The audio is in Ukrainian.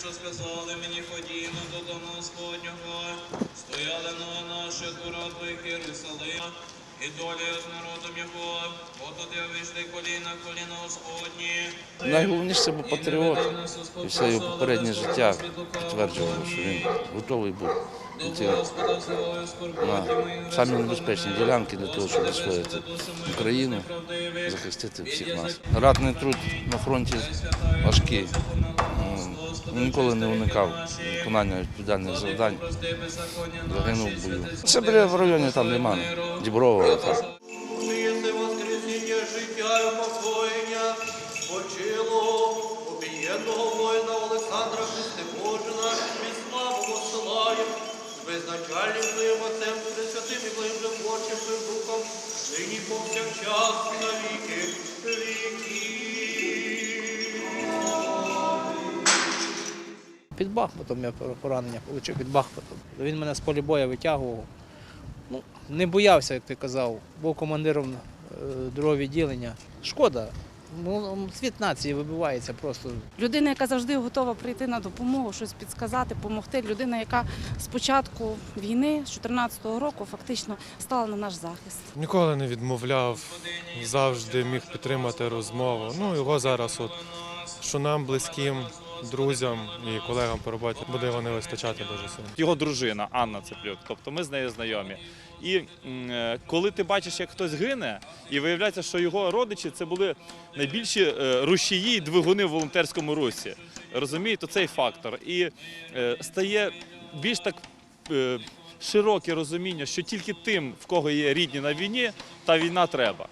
що сказали мені, ходімо до дому Господнього, стояли от ворот твоїх Єрусалима, і доля з народом його, от туди вийшли коліна, коліна Господні. Найголовніше це був патріот. І все його попереднє життя підтверджувало, що він готовий був йти на самі небезпечні ділянки для того, щоб відстояти Україну, захистити всіх нас. Ратний труд на фронті важкий. Ніколи не уникав виконання відповідальних завдань. Загинув в бою. Це біля в районі там Лиману, Діброва. Так. Безначальним твоїм Отцем, Пресвятим і Твоїм Животчим Твоїм Духом, нині повсякчас і Під Бахмутом я поранення отримав під Бахмутом. Він мене з полі бою витягував. Ну, не боявся, як ти казав, був командиром е, другого відділення. Шкода. Ну, світ нації вибивається просто. Людина, яка завжди готова прийти на допомогу, щось підсказати, допомогти. Людина, яка з початку війни, з 2014 року, фактично стала на наш захист. Ніколи не відмовляв, завжди міг підтримати розмову. Ну його зараз, от що нам близьким друзям і колегам по роботі буде його не вистачати дуже сильно. його дружина Анна Цеплюк. Тобто ми з нею знайомі. І е, коли ти бачиш, як хтось гине, і виявляється, що його родичі це були найбільші е, рушії і двигуни в волонтерському русі. Розумієте, цей фактор. І е, стає більш так широке розуміння, що тільки тим, в кого є рідні на війні, та війна треба.